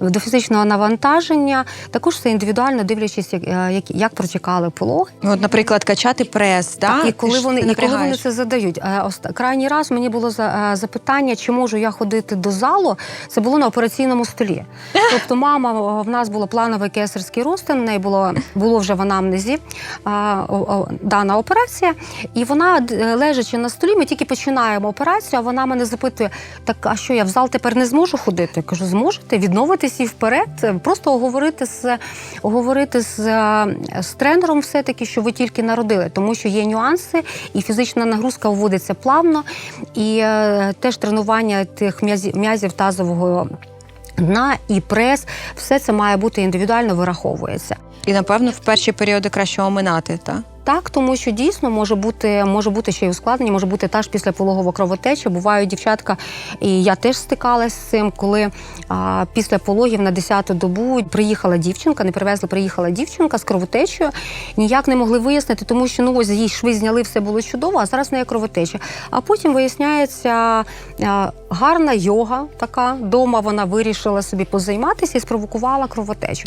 До фізичного навантаження також все індивідуально дивлячись, як, е, як, як протікали пологи. Ну, От, наприклад, качати прес, да? і коли вони і коли вони це задають. Е, Крайній раз мені було за- е, запитання, чи можу я ходити до залу. Це було на операційному столі. Тобто, мама в нас було плановий кесарський розтин, в неї було було вже в анамнезі а, о- о, дана операція, і вона лежачи на столі, ми тільки починаємо операцію. А вона мене запитує: так а що я в зал тепер не зможу ходити? Я кажу, зможете відновитись і вперед, Е, просто оговорити з оговорити з, е, з тренером, все таки, що ви тільки народили, тому що є нюанси, і фізична нагрузка вводиться плавно, і е, теж тренування тих м'язів, тазового. Дна і прес, все це має бути індивідуально вираховується. І напевно в перші періоди краще оминати, так? Так, тому що дійсно може бути, може бути ще й ускладнення, може бути та ж післяпологова кровотеча. Бувають дівчатка, і я теж стикалася з цим, коли а, після пологів на 10-ту добу приїхала дівчинка, не привезли, приїхала дівчинка з кровотечею. Ніяк не могли вияснити, тому що ну ось їй шви зняли, все було чудово, а зараз неї кровотеча. А потім виясняється а, гарна йога така. Дома вона вирішила собі позайматися і спровокувала кровотечу.